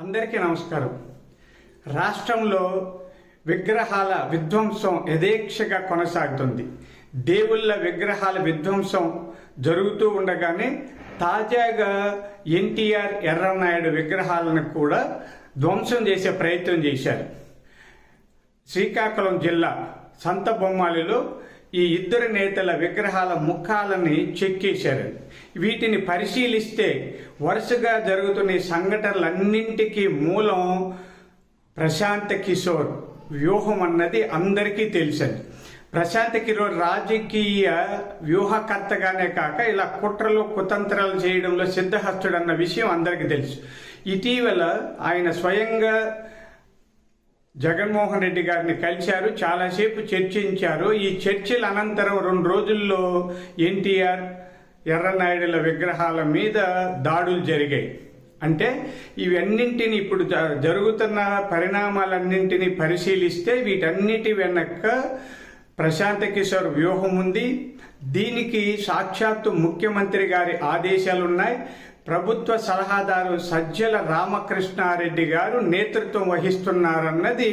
అందరికీ నమస్కారం. రాష్ట్రంలో విగ్రహాల విధ్వంసం యథేక్షగా కొనసాగుతుంది. దేవుళ్ళ విగ్రహాల విధ్వంసం జరుగుతూ ఉండగానే తాజాగా ఎన్టీఆర్ ఎర్రనాయుడు విగ్రహాలను కూడా ధ్వంసం చేసే ప్రయత్నం చేశారు. శ్రీకాకుళం జిల్లా సంత బొమ్మాలిలో ఈ ఇద్దరు నేతల విగ్రహాల ముఖాలని చెక్కేశారు వీటిని పరిశీలిస్తే వరుసగా జరుగుతున్న ఈ సంఘటనలన్నింటికీ మూలం ప్రశాంత్ కిషోర్. వ్యూహం అన్నది అందరికీ తెలుసండి ప్రశాంత్ కిషోర్ రాజకీయ వ్యూహకర్తగానే కాక ఇలా కుట్రలు కుతంత్రాలు చేయడంలో సిద్ధహస్తుడన్న విషయం అందరికీ తెలుసు. ఇటీవల ఆయన స్వయంగా జగన్మోహన్ రెడ్డి గారిని కలిశారు. చాలాసేపు చర్చించారు. ఈ చర్చల అనంతరం రెండు రోజుల్లో ఎన్టీఆర్ ఎర్రనాయుడుల విగ్రహాల మీద దాడులు జరిగాయి. అంటే ఇవన్నింటిని ఇప్పుడు జ- జరుగుతున్న పరిణామాలన్నింటినీ పరిశీలిస్తే వీటన్నిటి వెనక ప్రశాంత్ కిషోర్ వ్యూహం ఉంది. దీనికి సాక్షాత్తు ముఖ్యమంత్రి గారి ఆదేశాలు ఉన్నాయి ప్రభుత్వ సలహాదారు సజ్జల రామకృష్ణారెడ్డి గారు నేతృత్వం వహిస్తున్నారన్నది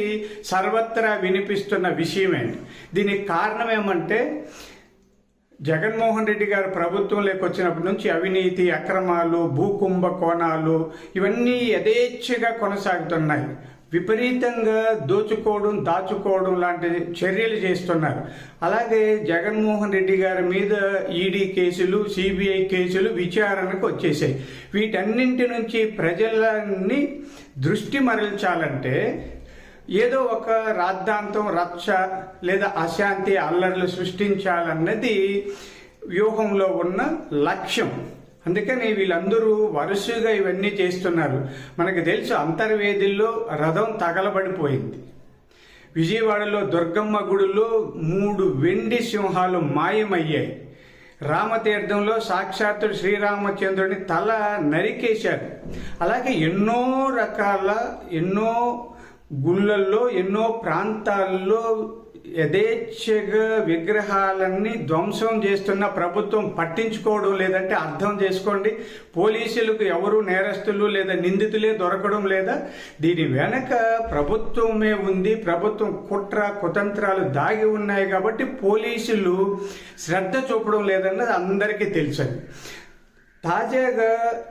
సర్వత్రా వినిపిస్తున్న విషయమే దీనికి కారణం ఏమంటే జగన్మోహన్ రెడ్డి గారు ప్రభుత్వంలోకి వచ్చినప్పటి నుంచి అవినీతి అక్రమాలు భూకుంభ కోణాలు ఇవన్నీ యథేచ్ఛగా కొనసాగుతున్నాయి. విపరీతంగా దోచుకోవడం దాచుకోవడం లాంటి చర్యలు చేస్తున్నారు. అలాగే జగన్మోహన్ రెడ్డి గారి మీద ఈడీ కేసులు సిబిఐ కేసులు విచారణకు వచ్చేసాయి. వీటన్నింటి నుంచి ప్రజలని దృష్టి మరల్చాలంటే ఏదో ఒక రాద్ధాంతం రచ్చ లేదా అశాంతి అల్లర్లు సృష్టించాలన్నది వ్యూహంలో ఉన్న లక్ష్యం. అందుకని వీళ్ళందరూ వరుసగా ఇవన్నీ చేస్తున్నారు. మనకు తెలుసు అంతర్వేదిల్లో రథం తగలబడిపోయింది. విజయవాడలో దుర్గమ్మ గుడిలో మూడు వెండి సింహాలు మాయమయ్యాయి. రామతీర్థంలో సాక్షాత్తు శ్రీరామచంద్రుని తల నరికేశారు. అలాగే ఎన్నో రకాల ఎన్నో గుళ్ళల్లో ఎన్నో ప్రాంతాల్లో యథేచ్ఛగా విగ్రహాలన్నీ ధ్వంసం చేస్తున్న ప్రభుత్వం పట్టించుకోవడం లేదంటే అర్థం చేసుకోండి. పోలీసులకు ఎవరు నేరస్తులు లేదా నిందితులే దొరకడం లేదా? దీని వెనక ప్రభుత్వమే ఉంది. ప్రభుత్వం కుట్ర కుతంత్రాలు దాగి ఉన్నాయి కాబట్టి పోలీసులు శ్రద్ధ చూపడం లేదన్నది అందరికీ తెలుసండి. తాజాగా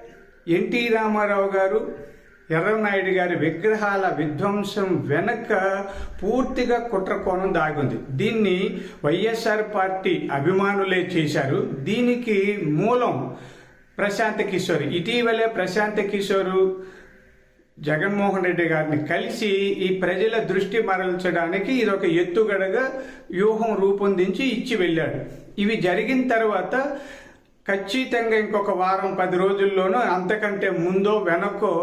ఎన్టీ రామారావు గారు ఎర్రనాయుడు గారి విగ్రహాల విధ్వంసం వెనక పూర్తిగా కుట్రకోణం దాగుంది. దీన్ని వైఎస్ఆర్ పార్టీ అభిమానులే చేశారు. దీనికి మూలం ప్రశాంత్ కిషోర్. ఇటీవలే ప్రశాంత్ కిషోర్ జగన్మోహన్ రెడ్డి గారిని కలిసి ఈ ప్రజల దృష్టి మరల్చడానికి ఇది ఒక ఎత్తుగడగా వ్యూహం రూపొందించి ఇచ్చి వెళ్ళాడు. ఇవి జరిగిన తర్వాత ఖచ్చితంగా ఇంకొక వారం పది రోజుల్లోనూ అంతకంటే ముందో వెనకో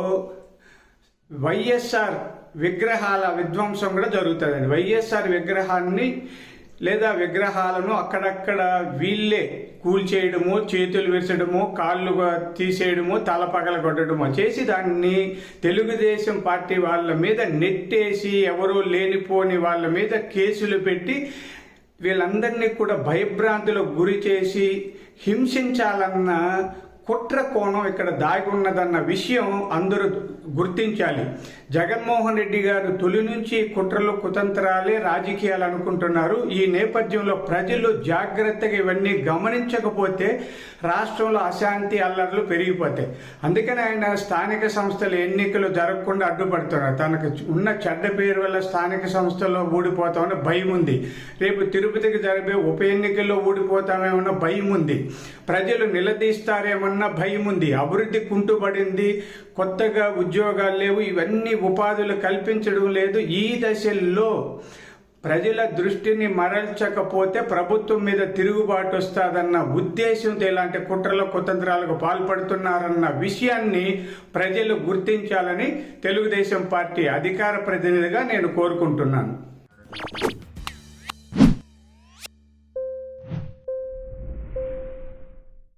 వైఎస్ఆర్ విగ్రహాల విధ్వంసం కూడా జరుగుతుందండి. వైఎస్ఆర్ విగ్రహాన్ని లేదా విగ్రహాలను అక్కడక్కడ వీళ్ళే కూల్చేయడము చేతులు విరచడము కాళ్ళు తీసేయడము తల పగలగొట్టడము చేసి దాన్ని తెలుగుదేశం పార్టీ వాళ్ళ మీద నెట్టేసి ఎవరూ లేనిపోని వాళ్ళ మీద కేసులు పెట్టి వీళ్ళందరినీ కూడా భయభ్రాంతులకు గురి చేసి హింసించాలన్న కుట్ర కోణం ఇక్కడ దాగి ఉన్నదన్న విషయం అందరూ గుర్తించాలి. జగన్మోహన్ రెడ్డి గారు తొలి నుంచి కుట్రలు కుతంత్రాలే రాజకీయాలు అనుకుంటున్నారు. ఈ నేపథ్యంలో ప్రజలు జాగ్రత్తగా ఇవన్నీ గమనించకపోతే రాష్ట్రంలో అశాంతి అల్లర్లు పెరిగిపోతాయి. అందుకని ఆయన స్థానిక సంస్థల ఎన్నికలు జరగకుండా అడ్డుపడుతున్నారు. తనకు ఉన్న చెడ్డ పేరు వల్ల స్థానిక సంస్థల్లో ఊడిపోతామని భయం ఉంది. రేపు తిరుపతికి జరిపే ఉప ఎన్నికల్లో ఊడిపోతామేమన్న భయం ఉంది. ప్రజలు అన్న భయం ఉంది. అభివృద్ధి కుంటుపడింది. కొత్తగా ఉద్యోగాలు లేవు. ఇవన్నీ ఉపాధులు కల్పించడం లేదు. ఈ దశల్లో ప్రజల దృష్టిని మరల్చకపోతే ప్రభుత్వం మీద తిరుగుబాటు వస్తుందన్న ఉద్దేశంతో ఇలాంటి కుట్రల కుతంత్రాలకు పాల్పడుతున్నారన్న విషయాన్ని ప్రజలు గుర్తించాలని తెలుగుదేశం పార్టీ అధికార ప్రతినిధిగా నేను కోరుకుంటున్నాను.